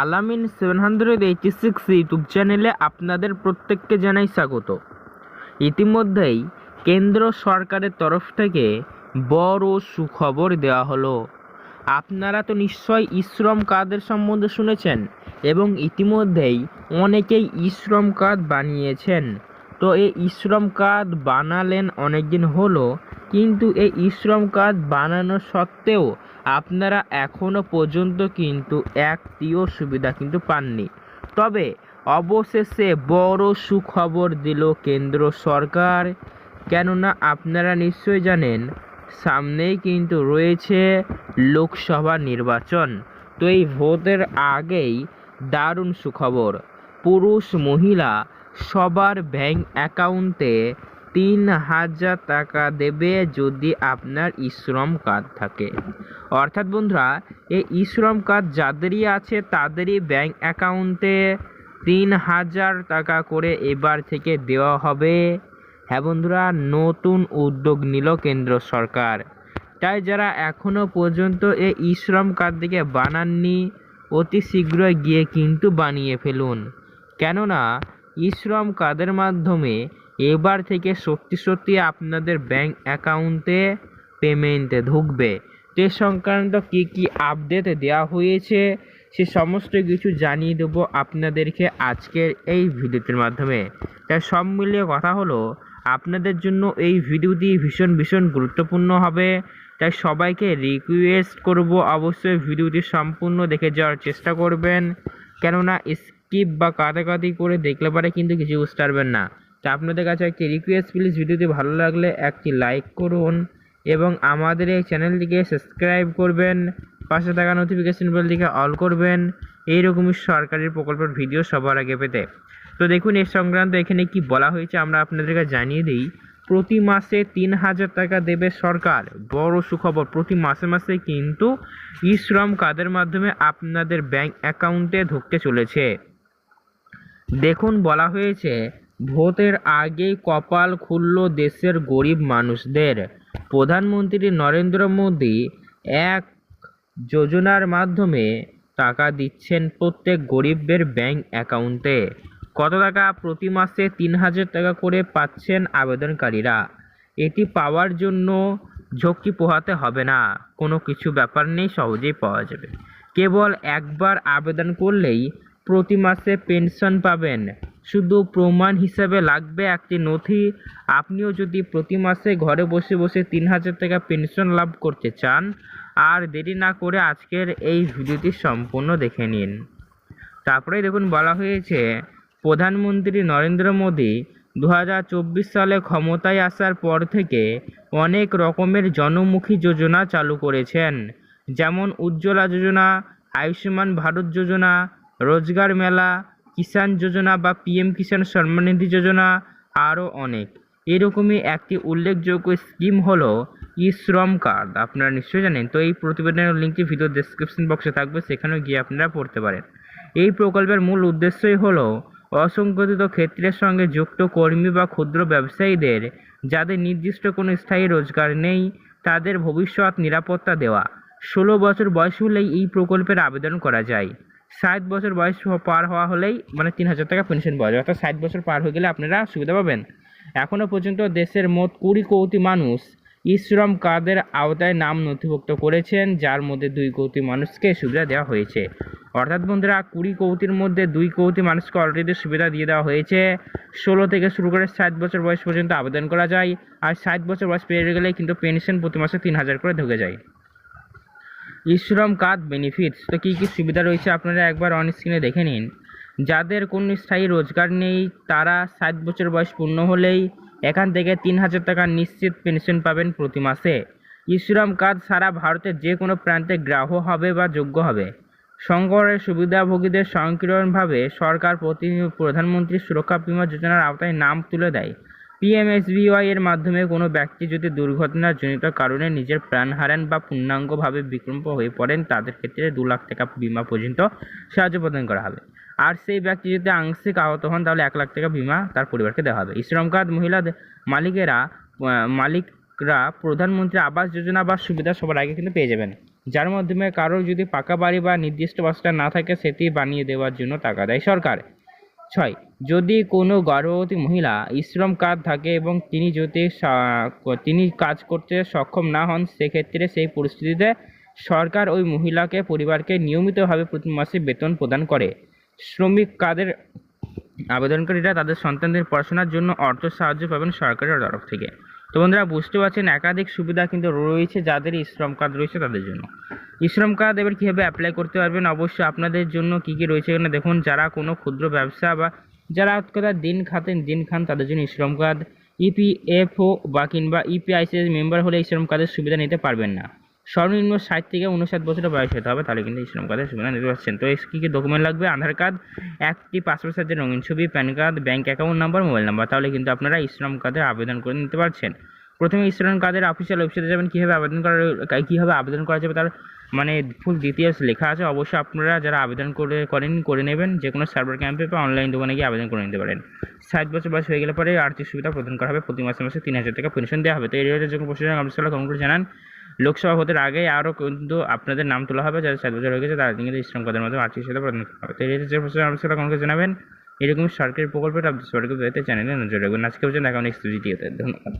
Alamin seven hundred eighty six YouTube চ্যানেলে আপনাদের প্রত্যেককে জানাই স্বাগত। ইতিমধ্যেই কেন্দ্র সরকারের তরফ থেকে বড় সুখবর দেওয়া হলো। আপনারা তো নিশ্চয়ই ইশ্রম কার্ডের সম্বন্ধে শুনেছেন এবং ইতিমধ্যেই অনেকেই ইশ্রম কার্ড বানিয়েছেন। তো এই ইশ্রম কার্ড বানালেন অনেক দিন হলো, কিন্তু এই ইশ্রম কার্ড বানানো সত্ত্বেও আপনারা এখনও পর্যন্ত কিন্তু একটিও সুবিধা কিন্তু পাননি। তবে অবশেষে বড় সুখবর দিল কেন্দ্র সরকার। কেননা আপনারা নিশ্চয়ই জানেন, সামনেই কিন্তু রয়েছে লোকসভা নির্বাচন। তো এই ভোটের আগেই দারুণ সুখবর। পুরুষ মহিলা সবার ব্যাংক অ্যাকাউন্টে তিন হাজার টাকা দেবে যদি আপনার ইশ্রম কার্ড থাকে। অর্থাৎ বন্ধুরা, এই ইশ্রম কার্ড যাদেরই আছে তাদেরই ব্যাংক অ্যাকাউন্টে তিন হাজার টাকা করে এবার থেকে দেওয়া হবে। হ্যাঁ বন্ধুরা, নতুন উদ্যোগ নিল কেন্দ্র সরকার। তাই যারা এখনও পর্যন্ত এই ইশ্রম কার্ড দিকে বানাননি, অতি শীঘ্রই গিয়ে কিন্তু বানিয়ে ফেলুন। কেননা ইশ্রম কার্ডের মাধ্যমে এবার থেকে সত্যি সত্যি আপনাদের ব্যাংক অ্যাকাউন্টে পেমেন্টে ঢুকবে? তে সংক্রান্ত কী কী আপডেট দেওয়া হয়েছে, সে সমস্ত কিছু জানিয়ে দেবো আপনাদেরকে আজকের এই ভিডিওটির মাধ্যমে। তাই সব মিলিয়ে কথা হলো, আপনাদের জন্য এই ভিডিওটি ভীষণ ভীষণ গুরুত্বপূর্ণ হবে। তাই সবাইকে রিকোয়েস্ট করব, অবশ্যই ভিডিওটি সম্পূর্ণ দেখে যাওয়ার চেষ্টা করবেন। কেননা স্কিপ বা কাটাকাটি করে দেখলে পরে কিন্তু কিছু বুঝতে পারবেন না। তো আপনাদের কাছে একটি রিকোয়েস্ট প্লিজ ভিডিওটি ভালো লাগলে একটি লাইক করুন এবং আমাদের এই চ্যানেলটিকে সাবস্ক্রাইব করবেন, পাশে থাকা নোটিফিকেশন বেলটিকে অল করবেন। এইরকমই সরকারি প্রকল্পের ভিডিও সবার আগে পেতে। তো দেখুন এর সংক্রান্ত এখানে কি বলা হয়েছে আমরা আপনাদেরকে জানিয়ে দিই। প্রতি মাসে তিন হাজার টাকা দেবে সরকার। বড় সুখবর, প্রতি মাসে মাসে কিন্তু ই শ্রম কার্ডের মাধ্যমে আপনাদের ব্যাংক অ্যাকাউন্টে ঢুকতে চলেছে। দেখুন, বলা হয়েছে, ভোটের আগেই কপাল খুলল দেশের গরিব মানুষদের। প্রধানমন্ত্রী নরেন্দ্র মোদী এক যোজনার মাধ্যমে টাকা দিচ্ছেন প্রত্যেক গরিবের ব্যাংক অ্যাকাউন্টে। কত টাকা প্রতি মাসে? তিন হাজার টাকা করে পাচ্ছেন আবেদনকারীরা। এটি পাওয়ার জন্য ঝক্কি পোহাতে হবে না। কোনো কিছু ব্যাপার নেই, সহজেই পাওয়া যাবে। কেবল একবার আবেদন করলেই প্রতি মাসে পেনশন পাবেন। শুধু প্রমাণ হিসাবে লাগবে একটি নথি। আপনিও যদি প্রতি মাসে ঘরে বসে বসে তিন হাজার টাকা পেনশন লাভ করতে চান, আর দেরি না করে আজকের এই ভিডিওটি সম্পূর্ণ দেখে নিন। তারপরে দেখুন, বলা হয়েছে, প্রধানমন্ত্রী নরেন্দ্র মোদী দু হাজার চব্বিশ সালে ক্ষমতায় আসার পর থেকে অনেক রকমের জনমুখী যোজনা চালু করেছেন। যেমন উজ্জ্বলা যোজনা, আয়ুষ্মান ভারত যোজনা রোজগার মেলা, কিষাণ যোজনা বা পিএম কিষাণ সম্মান নিধি যোজনা আরও অনেক। এরকমই একটি উল্লেখযোগ্য স্কিম হলো ই শ্রম কার্ড। আপনারা নিশ্চয়ই জানেন। তো এই প্রতিবেদনের লিঙ্কটি ভিডিও ডেসক্রিপশন বক্সে থাকবে, সেখানেও গিয়ে আপনারা পড়তে পারেন। এই প্রকল্পের মূল উদ্দেশ্যই হলো অসংগঠিত ক্ষেত্রের সঙ্গে যুক্ত কর্মী বা ক্ষুদ্র ব্যবসায়ীদের যাদের নির্দিষ্ট কোনো স্থায়ী রোজগার নেই, তাদের ভবিষ্যৎ নিরাপত্তা দেওয়া। ষোলো বছর বয়স হলেই এই প্রকল্পের আবেদন করা যায়। ষাট বছর বয়স পার হওয়া হলেই মানে তিন হাজার টাকা পেনশন পাওয়া যায়। অর্থাৎ ষাট বছর পার হয়ে গেলে আপনারা সুবিধা পাবেন। এখনও পর্যন্ত দেশের মোট কুড়ি কোটি মানুষ ই শ্রম কার্ডের আওতায় নাম নথিভুক্ত করেছেন, যার মধ্যে দুই কোটি মানুষকে সুবিধা দেওয়া হয়েছে। অর্থাৎ বন্ধুরা, কুড়ি কোটির মধ্যে দুই কোটি মানুষকে অলরেডি সুবিধা দিয়ে দেওয়া হয়েছে। ষোলো থেকে শুরু করে ষাট বছর বয়স পর্যন্ত আবেদন করা যায়। আর ষাট বছর বয়স পেরিয়ে গেলে কিন্তু পেনশন প্রতি মাসে তিন হাজার করে ঢুকে যায়। ইশ্রম কার্ড বেনিফিটস তো কী কী সুবিধা রয়েছে আপনারা একবার অন স্ক্রিনে দেখে নিন। যাদের কোনো স্থায়ী রোজগার নেই, তারা ষাট বছর বয়স পূর্ণ হলেই এখান থেকে তিন হাজার টাকা নিশ্চিত পেনশন পাবেন প্রতি মাসে। ইশ্রম কার্ড সারা ভারতের যে কোনো প্রান্তে গ্রাহ্য হবে বা যোগ্য হবে। সংকরের সুবিধাভোগীদের স্বয়ংক্রিয়ভাবে সরকার প্রতি প্রধানমন্ত্রী সুরক্ষা বীমা যোজনার আওতায় নাম তুলে দেয়। পিএমএসবিওয়াই এর মাধ্যমে কোনো ব্যক্তি যদি দুর্ঘটনার জনিত কারণে নিজের প্রাণ হারান বা পূর্ণাঙ্গভাবে বিকম্প হয়ে পড়েন, তাদের ক্ষেত্রে দু লাখ টাকা বিমা পর্যন্ত সাহায্য প্রদান করা হবে। আর সেই ব্যক্তি যদি আংশিক আহত হন, তাহলে এক লাখ টাকা বিমা তার পরিবারকে দেওয়া হবে। শ্রম কার্ড মহিলা মালিকেরা মালিকরা প্রধানমন্ত্রী আবাস যোজনা বা সুবিধা সবার আগে কিন্তু পেয়ে যাবেন। যার মাধ্যমে কারোর যদি পাকা বাড়ি বা নির্দিষ্ট বাসটা না থাকে, সেটি বানিয়ে দেওয়ার জন্য টাকা দেয় সরকার। ছয়। যদি কোনো গর্ভবতী মহিলা শ্রম কার্ড থাকে এবং তিনি যদি তিনি কাজ করতে সক্ষম না হন, সেক্ষেত্রে সেই পরিস্থিতিতে সরকার ওই মহিলাকে, পরিবারকে নিয়মিতভাবে প্রতি মাসে বেতন প্রদান করে। শ্রমিক কাদের আবেদনকারীরা তাদের সন্তানদের পড়াশোনার জন্য অর্থ সাহায্য পাবেন সরকারের তরফ থেকে। তো বন্ধুরা, বুঝতে পারছেন, একাধিক সুবিধা কিন্তু রয়েছে যাদের শ্রম কার্ড রয়েছে তাদের জন্য। শ্রম কার্ড এবার কীভাবে অ্যাপ্লাই করতে পারবেন? অবশ্যই আপনাদের জন্য কী কী রয়েছে এখানে? দেখুন, যারা কোনো ক্ষুদ্র ব্যবসা বা যারা কথা দিন খাতেন, দিন খান, তাদের জন্য শ্রম কার্ড ইপিএফও বা কিংবা ইপিআইসি মেম্বার হলে শ্রম কার্ডের সুবিধা নিতে পারবেন না। সর্বনিম্ন ষাট থেকে উনষাট বছরের বয়স হতে হবে, তাহলে কিন্তু শ্রম কার্ডের সুবিধা নিতে পারছেন। তো কী কী ডকুমেন্ট লাগবে? আধার কার্ড একটি পাসপোর্ট সাইজের রঙিন ছবি, PAN card bank account number mobile number তাহলে কিন্তু আপনারা শ্রম কার্ডের আবেদন করে নিতে পারছেন। প্রথমে শ্রম কার্ডের অফিসিয়াল ওয়েবসাইটে যাবেন, কীভাবে আবেদন করা, কীভাবে আবেদন করা যাবে, তার মানে ফুল ডিটেলস লেখা আছে। অবশ্যই আপনারা যারা আবেদন করে, করেন, করে নেবেন যে কোনো সার্ভার ক্যাম্পে বা অনলাইন দোকানে গিয়ে আবেদন করে নিতে পারেন। ষাট বছর বয়স হয়ে গেলে পরে আর্থিক সুবিধা প্রদান করা হবে। প্রতি মাসে মাসে তিন হাজার টাকা পেনশন দেওয়া হবে। তো এই রিলেটেড যখন প্রশ্ন আপনি সালা কমেন্ট করে জানান। লোকসভা ভোটের আগে আরও কিন্তু আপনাদের নাম তোলা হবে যাদের সাত বছর হয়ে গেছে, তারা কিন্তু ইসলাম কাদের মাধ্যমে আর্থিক সাথে প্রদান করা হবে তো এই যে প্রশ্ন আপনি কমকে জানাবেন, এরকম সরকারি প্রকল্পের আপনি সরকারি চ্যানেলে নজর রাখবেন। আজকে পর্যন্ত এখন ভিডিওতে ধন্যবাদ।